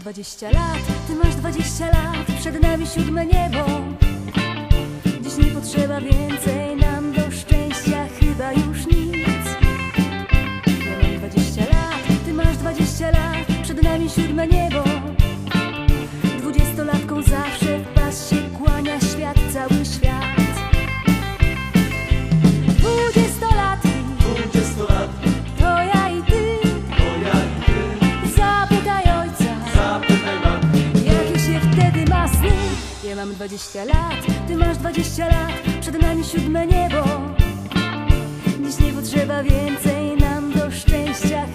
20 lat, ty masz 20 lat, przed nami siódme niebo. Dziś nie potrzeba więcej nam do szczęścia, chyba już nic. Ja mam 20 lat, ty masz 20 lat, przed nami siódme niebo. Dwudziestolatką zawsze mam 20 lat, ty masz 20 lat, przed nami siódme niebo. Dziś nie potrzeba więcej nam do szczęścia,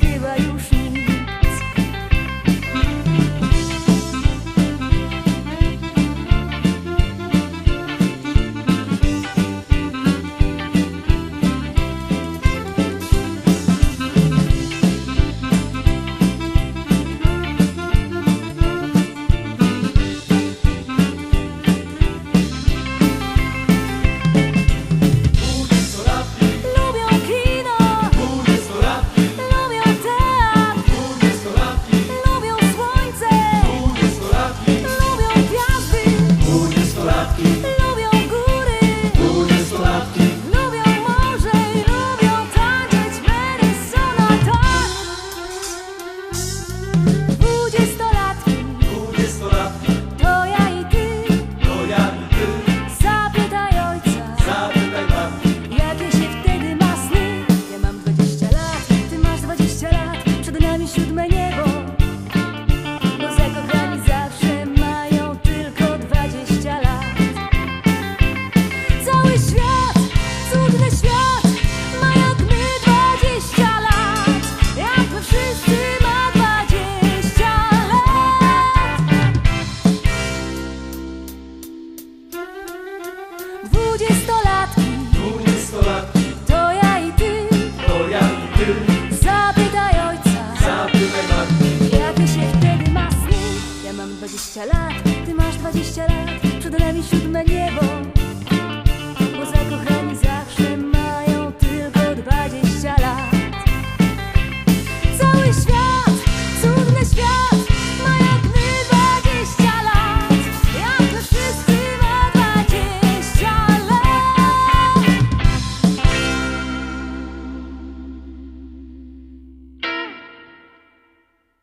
niebo. Bo zakochani zawsze mają tylko 20 lat. Cały świat, cudny świat, ma jak my 20 lat. Jak my wszyscy ma 20 lat. Dwudziestolatki, 20 lat, ty masz 20 lat, przed nami siódme niebo.